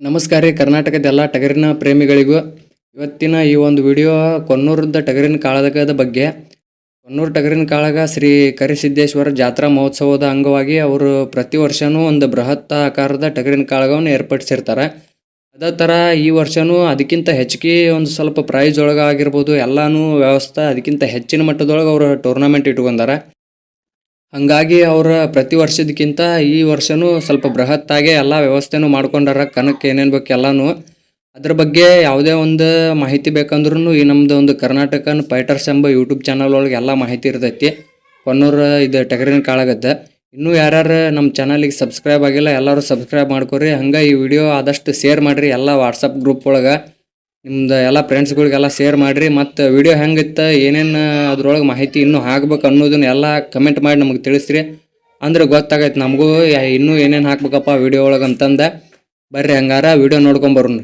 ನಮಸ್ಕಾರ ರೀ. ಕರ್ನಾಟಕದ ಎಲ್ಲ ಟಗರಿನ ಪ್ರೇಮಿಗಳಿಗೂ ಇವತ್ತಿನ ಈ ಒಂದು ವಿಡಿಯೋ ಕೊನ್ನೂರದ ಟಗರಿನ ಕಾಳಗದ ಬಗ್ಗೆ. ಕೊನ್ನೂರು ಟಗರಿನ ಕಾಳಗ ಶ್ರೀ ಕರಿಸಿದ್ದೇಶ್ವರ ಜಾತ್ರಾ ಮಹೋತ್ಸವದ ಅಂಗವಾಗಿ ಅವರು ಪ್ರತಿ ವರ್ಷವೂ ಒಂದು ಬೃಹತ್ ಆಕಾರದ ಟಗರಿನ ಕಾಳಗವನ್ನು ಏರ್ಪಡಿಸಿರ್ತಾರೆ. ಅದೇ ಥರ ಈ ವರ್ಷವೂ ಅದಕ್ಕಿಂತ ಹೆಚ್ಚಿಗೆ ಒಂದು ಸ್ವಲ್ಪ ಪ್ರೈಸ್ ಒಳಗಾಗಿರ್ಬೋದು, ಎಲ್ಲನೂ ವ್ಯವಸ್ಥೆ ಅದಕ್ಕಿಂತ ಹೆಚ್ಚಿನ ಮಟ್ಟದೊಳಗೆ ಅವರು ಟೂರ್ನಮೆಂಟ್ ಇಟ್ಕೊಂಡಾರ. ಹಂಗಾಗಿ ಅವರ ಪ್ರತಿ ವರ್ಷದಕ್ಕಿಂತ ಈ ವರ್ಷನೂ ಸ್ವಲ್ಪ ಬೃಹತ್ತಾಗೆ ಎಲ್ಲ ವ್ಯವಸ್ಥೆನೂ ಮಾಡ್ಕೊಂಡಾರ ಕನಕ್ಕೆ ಏನೇನು ಬೇಕು ಎಲ್ಲನೂ. ಅದ್ರ ಬಗ್ಗೆ ಯಾವುದೇ ಒಂದು ಮಾಹಿತಿ ಬೇಕಂದ್ರೂ ಈ ನಮ್ಮದು ಒಂದು ಕರ್ನಾಟಕನ್ ಫೈಟರ್ಸ್ ಎಂಬ ಯೂಟ್ಯೂಬ್ ಚಾನಲ್ ಒಳಗೆ ಎಲ್ಲ ಮಾಹಿತಿ ಇರ್ತೈತಿ. ಕೊನ್ನೂರು ಇದು ಟಗರಿನ ಕಾಳಗದ್ದ. ಇನ್ನೂ ಯಾರ್ಯಾರು ನಮ್ಮ ಚಾನಲಿಗೆ ಸಬ್ಸ್ಕ್ರೈಬ್ ಆಗಿಲ್ಲ ಎಲ್ಲರೂ ಸಬ್ಸ್ಕ್ರೈಬ್ ಮಾಡ್ಕೊರಿ. ಹಂಗೆ ಈ ವಿಡಿಯೋ ಆದಷ್ಟು ಶೇರ್ ಮಾಡಿರಿ ಎಲ್ಲ ವಾಟ್ಸಪ್ ಗ್ರೂಪ್ ಒಳಗೆ. ನಿಮ್ದು ಎಲ್ಲ ಫ್ರೆಂಡ್ಸ್ಗಳಿಗೆಲ್ಲ ಶೇರ್ ಮಾಡಿರಿ. ಮತ್ತು ವಿಡಿಯೋ ಹೆಂಗಿತ್ತು, ಏನೇನು ಅದ್ರೊಳಗೆ ಮಾಹಿತಿ ಇನ್ನೂ ಹಾಕ್ಬೇಕು ಅನ್ನೋದನ್ನ ಎಲ್ಲ ಕಮೆಂಟ್ ಮಾಡಿ ನಮಗೆ ತಿಳಿಸ್ರಿ. ಅಂದ್ರೆ ಗೊತ್ತಾಗೈತೆ ನಮಗೂ ಇನ್ನೂ ಏನೇನು ಹಾಕ್ಬೇಕಪ್ಪ ವಿಡಿಯೋ ಒಳಗೆ ಅಂತಂದು. ಬರ್ರಿ ಹಂಗಾರ ವಿಡಿಯೋ ನೋಡ್ಕೊಂಬರೋಣ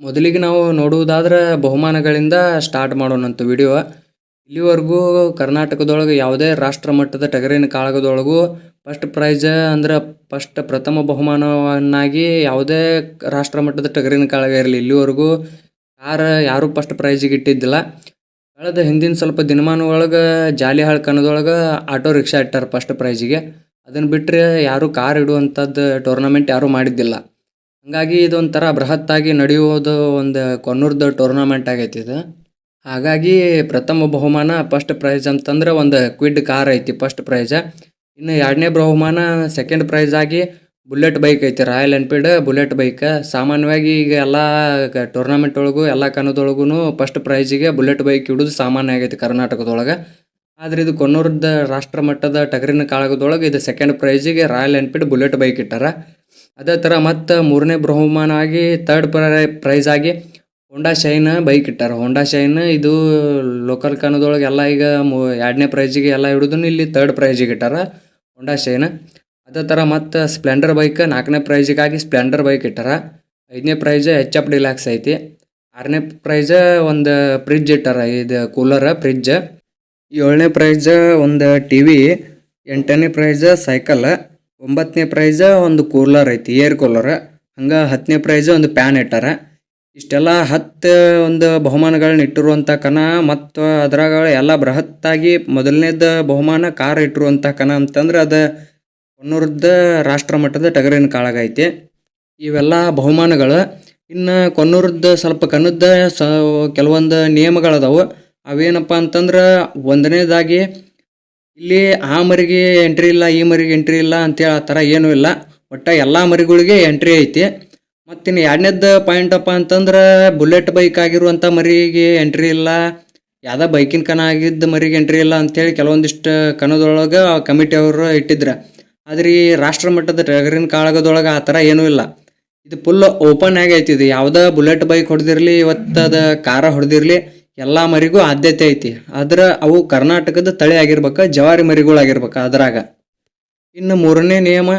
ಮೊದಲಿಗೆ ನಾವು ನೋಡುವುದಾದ್ರೆ ಬಹುಮಾನಗಳಿಂದ ಸ್ಟಾರ್ಟ್ ಮಾಡೋಣಂತ ವಿಡಿಯೋ ಇಲ್ಲಿವರೆಗೂ ಕರ್ನಾಟಕದೊಳಗೆ ಯಾವುದೇ ರಾಷ್ಟ್ರ ಮಟ್ಟದ ಟಗರಿನ ಕಾಳಗದೊಳಗೂ ಫಸ್ಟ್ ಪ್ರೈಜ್ ಅಂದ್ರೆ ಫಸ್ಟ್ ಪ್ರಥಮ ಬಹುಮಾನವನ್ನಾಗಿ ಯಾವುದೇ ರಾಷ್ಟ್ರ ಮಟ್ಟದ ಟಗರಿನ ಕಾಳಗ ಇರಲಿ. ಇಲ್ಲಿವರೆಗೂ ಯಾರ, ಯಾರೂ ಫಸ್ಟ್ ಪ್ರೈಜಿಗೆ ಇಟ್ಟಿದ್ದಿಲ್ಲ. ಕಳೆದ ಹಿಂದಿನ ಸ್ವಲ್ಪ ದಿನಮಾನ ಒಳಗೆ ಜಾಲಿಹಾಳ್ ಕನ್ನದೊಳಗೆ ಆಟೋ ರಿಕ್ಷಾ ಇಟ್ಟಾರ ಫಸ್ಟ್ ಪ್ರೈಜಿಗೆ ಅದನ್ನು ಬಿಟ್ಟರೆ ಯಾರೂ ಕಾರ್ ಇಡುವಂಥದ್ದು ಟೂರ್ನಮೆಂಟ್ ಯಾರೂ ಮಾಡಿದ್ದಿಲ್ಲ. ಹಾಗಾಗಿ ಇದೊಂಥರ ಬೃಹತ್ತಾಗಿ ನಡೆಯುವುದು ಒಂದು ಕೊನ್ನೂರ್ದು ಟೂರ್ನಮೆಂಟ್ ಆಗೈತಿ ಇದು. ಹಾಗಾಗಿ ಪ್ರಥಮ ಬಹುಮಾನ ಫಸ್ಟ್ ಪ್ರೈಸ್ ಅಂತಂದ್ರೆ ಒಂದು ಕ್ವಿಡ್ ಕಾರ್ ಐತಿ ಫಸ್ಟ್ ಪ್ರೈಜ ಇನ್ನು ಎರಡನೇ ಬಹುಮಾನ ಸೆಕೆಂಡ್ ಪ್ರೈಸ್ ಆಗಿ ಬುಲೆಟ್ ಬೈಕ್ ಐತಿ ರಾಯಲ್ ಎನ್ಫೀಲ್ಡ್ ಬುಲೆಟ್ ಬೈಕ್ ಸಾಮಾನ್ಯವಾಗಿ ಈಗ ಎಲ್ಲ ಟೂರ್ನಮೆಂಟ್ ಒಳಗೂ, ಎಲ್ಲ ಕನ್ನದೊಳಗೂ ಫಸ್ಟ್ ಪ್ರೈಜಿಗೆ ಬುಲೆಟ್ ಬೈಕ್ ಇಡೋದು ಸಾಮಾನ್ಯ ಆಗೈತಿ ಕರ್ನಾಟಕದೊಳಗೆ. ಆದ್ರೆ ಇದು ಕೊನ್ನೂರದ ರಾಷ್ಟ್ರ ಮಟ್ಟದ ಟಗರಿನ ಕಾಳಗದೊಳಗೆ ಇದು ಸೆಕೆಂಡ್ ಪ್ರೈಜಿಗೆ ರಾಯಲ್ ಎನ್ಫೀಲ್ಡ್ ಬುಲೆಟ್ ಬೈಕ್ ಇಟ್ಟಾರ. ಅದೇ ಥರ ಮತ್ತು ಮೂರನೇ ಬಹುಮಾನ ಆಗಿ ತರ್ಡ್ ಪ್ರೈ ಪ್ರೈಸ್ ಆಗಿ ಹೋಂಡಾ ಶೈನ್ ಬೈಕ್ ಇಟ್ಟಾರ. ಹೋಂಡಾ ಶೈನ್ ಇದು ಲೋಕಲ್ ಕಾನದೊಳಗೆ ಎಲ್ಲ ಈಗ ಮೂ ಎರಡನೇ ಪ್ರೈಜಿಗೆ ಎಲ್ಲ ಹಿಡಿದು ಇಲ್ಲಿ ತರ್ಡ್ ಪ್ರೈಜಿಗೆ ಇಟ್ಟಾರ ಹೋಂಡಾ ಶೈನ್ ಅದೇ ಥರ ಮತ್ತು ಸ್ಪ್ಲೆಂಡರ್ ಬೈಕ್ ನಾಲ್ಕನೇ ಪ್ರೈಜಿಗಾಗಿ ಸ್ಪ್ಲೆಂಡರ್ ಬೈಕ್ ಇಟ್ಟಾರ. ಐದನೇ ಪ್ರೈಜ್ ಎಚ್ ಎಫ್ ಡಿಲ್ಯಾಕ್ಸ್ ಐತಿ. ಆರನೇ ಪ್ರೈಜ್ ಒಂದು ಫ್ರಿಜ್ ಇಟ್ಟಾರ. ಇದು ಕೂಲರ್ ಫ್ರಿಜ್ ಏಳನೇ ಪ್ರೈಜ್ ಒಂದು ಟಿ ವಿ ಎಂಟನೇ ಪ್ರೈಜ್ ಸೈಕಲ್ ಒಂಬತ್ತನೇ ಪ್ರೈಜ್ ಒಂದು ಕೂಲರ್ ಐತಿ ಏರ್ ಕೂಲರ್ ಹಂಗೆ ಹತ್ತನೇ ಪ್ರೈಜ್ ಒಂದು ಪ್ಯಾನ್ ಇಟ್ಟಾರ. ಇಷ್ಟೆಲ್ಲ ಹತ್ತು ಒಂದು ಬಹುಮಾನಗಳನ್ನ ಇಟ್ಟಿರುವಂಥ ಕನ ಮತ್ತು ಅದ್ರಾಗ ಎಲ್ಲ ಬೃಹತ್ತಾಗಿ ಮೊದಲನೇದ ಬಹುಮಾನ ಕಾರ್ ಇಟ್ಟಿರುವಂಥ ಕನ ಅಂತಂದ್ರೆ ಅದು ಕೊನ್ನೂರದ ರಾಷ್ಟ್ರ ಮಟ್ಟದ ಟಗರಿನ ಕಾಳಗ ಐತಿ. ಇವೆಲ್ಲ ಬಹುಮಾನಗಳು ಇನ್ನು ಕೊನ್ನೂರದ್ದು ಸ್ವಲ್ಪ ಕನ್ನದ ಸ ಕೆಲವೊಂದು ನಿಯಮಗಳದಾವು. ಅವೇನಪ್ಪ ಅಂತಂದ್ರೆ ಒಂದನೇದಾಗಿ ಇಲ್ಲಿ ಆ ಮರಿಗೆ ಎಂಟ್ರಿ ಇಲ್ಲ, ಈ ಮರಿಗೆ ಎಂಟ್ರಿ ಇಲ್ಲ ಅಂತೇಳಿ ಆ ಥರ ಏನೂ ಇಲ್ಲ. ಒಟ್ಟು ಎಲ್ಲ ಮರಿಗಳಿಗೆ ಎಂಟ್ರಿ ಐತಿ. ಮತ್ತಿನ್ನು ಎರಡನೇದ್ದು ಪಾಯಿಂಟಪ್ಪ ಅಂತಂದ್ರೆ ಬುಲೆಟ್ ಬೈಕ್ ಆಗಿರುವಂಥ ಮರಿಗೆ ಎಂಟ್ರಿ ಇಲ್ಲ. ಯಾವುದೋ ಬೈಕಿನ ಕಣ ಆಗಿದ್ದ ಮರಿಗೆ ಎಂಟ್ರಿ ಇಲ್ಲ ಅಂಥೇಳಿ ಕೆಲವೊಂದಿಷ್ಟು ಕಣದೊಳಗೆ ಕಮಿಟಿ ಅವರು ಇಟ್ಟಿದ್ರು. ಆದ್ರೆ ಈ ರಾಷ್ಟ್ರ ಮಟ್ಟದ ಟಗರಿನ ಕಾಳಗದೊಳಗೆ ಆ ಥರ ಏನೂ ಇಲ್ಲ. ಇದು ಫುಲ್ ಓಪನ್ ಆಗಿ ಐತಿ. ಇದು ಯಾವುದೇ ಬುಲೆಟ್ ಬೈಕ್ ಹೊಡೆದಿರಲಿ ಇವತ್ತದ ಕಾರ ಹೊಡೆದಿರಲಿ, ಎಲ್ಲ ಮರಿಗೂ ಆದ್ಯತೆ ಐತಿ. ಆದ್ರೆ ಅವು ಕರ್ನಾಟಕದ ತಳಿ ಆಗಿರ್ಬೇಕು, ಜವಾರಿ ಮರಿಗಳಾಗಿರ್ಬೇಕು ಅದರಾಗ. ಇನ್ನು ಮೂರನೇ ನಿಯಮ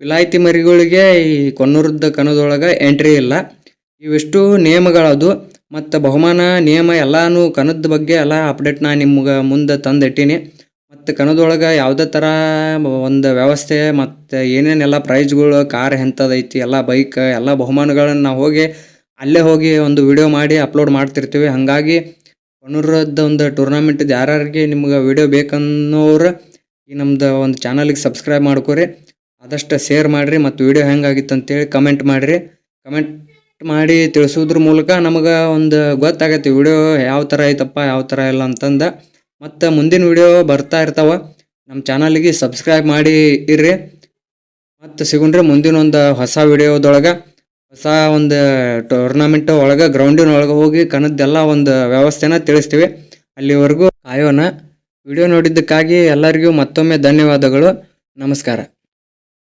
ವಿಲಾಯ್ತಿ ಮರಿಗಳಿಗೆ ಈ ಕೊನ್ನೂರದ ಕಣದೊಳಗೆ ಎಂಟ್ರಿ ಇಲ್ಲ. ಇವೆಷ್ಟು ನಿಯಮಗಳದು. ಮತ್ತು ಬಹುಮಾನ, ನಿಯಮ ಎಲ್ಲಾನು ಕನದ ಬಗ್ಗೆ ಎಲ್ಲ ಅಪ್ಡೇಟ್ ನಾ ನಿಮ್ಗೆ ಮುಂದೆ ತಂದಿಟ್ಟೀನಿ. ಮತ್ತು ಕಣದೊಳಗೆ ಯಾವುದೇ ಥರ ಒಂದು ವ್ಯವಸ್ಥೆ, ಮತ್ತು ಏನೇನೆಲ್ಲ ಪ್ರೈಜ್ಗಳು ಕಾರ್ ಎಂಥದೈತಿ ಎಲ್ಲ ಬೈಕ್ ಎಲ್ಲ ಬಹುಮಾನಗಳನ್ನು ನಾವು ಹೋಗಿ ಅಲ್ಲೇ ಹೋಗಿ ಒಂದು ವಿಡಿಯೋ ಮಾಡಿ ಅಪ್ಲೋಡ್ ಮಾಡ್ತಿರ್ತೀವಿ. ಹಾಗಾಗಿ ಕೊನೂರದ ಒಂದು ಟೂರ್ನಾಮೆಂಟ್ದು ಯಾರ್ಯಾರಿಗೆ ನಿಮ್ಗೆ ವಿಡಿಯೋ ಬೇಕನ್ನೋರು ಈ ನಮ್ದು ಒಂದು ಚಾನಲಿಗೆ ಸಬ್ಸ್ಕ್ರೈಬ್ ಮಾಡ್ಕೊರಿ. ಆದಷ್ಟು ಶೇರ್ ಮಾಡಿರಿ ಮತ್ತು ವಿಡಿಯೋ ಹೆಂಗಾಗಿತ್ತು ಅಂತೇಳಿ ಕಮೆಂಟ್ ಮಾಡಿರಿ. ಕಮೆಂಟ್ ಮಾಡಿ ತಿಳಿಸೋದ್ರ ಮೂಲಕ ನಮಗೆ ಒಂದು ಗೊತ್ತಾಗತ್ತೆ ವಿಡಿಯೋ ಯಾವ ಥರ ಐತಪ್ಪ, ಯಾವ ಥರ ಇಲ್ಲ ಅಂತಂದ. ಮತ್ತು ಮುಂದಿನ ವಿಡಿಯೋ ಬರ್ತಾ ಇರ್ತಾವೆ. ನಮ್ಮ ಚಾನಲಿಗೆ ಸಬ್ಸ್ಕ್ರೈಬ್ ಮಾಡಿ ಇರ್ರಿ. ಮತ್ತು ಮುಂದಿನ ಒಂದು ಹೊಸ ವಿಡಿಯೋದೊಳಗೆ ಹೊಸ ಒಂದು ಟೂರ್ನಮೆಂಟ್ ಒಳಗೆ ಗ್ರೌಂಡಿನ ಒಳಗೆ ಹೋಗಿ ಕನದ್ದೆಲ್ಲ ಒಂದು ವ್ಯವಸ್ಥೆನ ತಿಳಿಸ್ತೀವಿ. ಅಲ್ಲಿವರೆಗೂ ಆಯೋನ ವಿಡಿಯೋ ನೋಡಿದ್ದಕ್ಕಾಗಿ ಎಲ್ಲರಿಗೂ ಮತ್ತೊಮ್ಮೆ ಧನ್ಯವಾದಗಳು. ನಮಸ್ಕಾರ.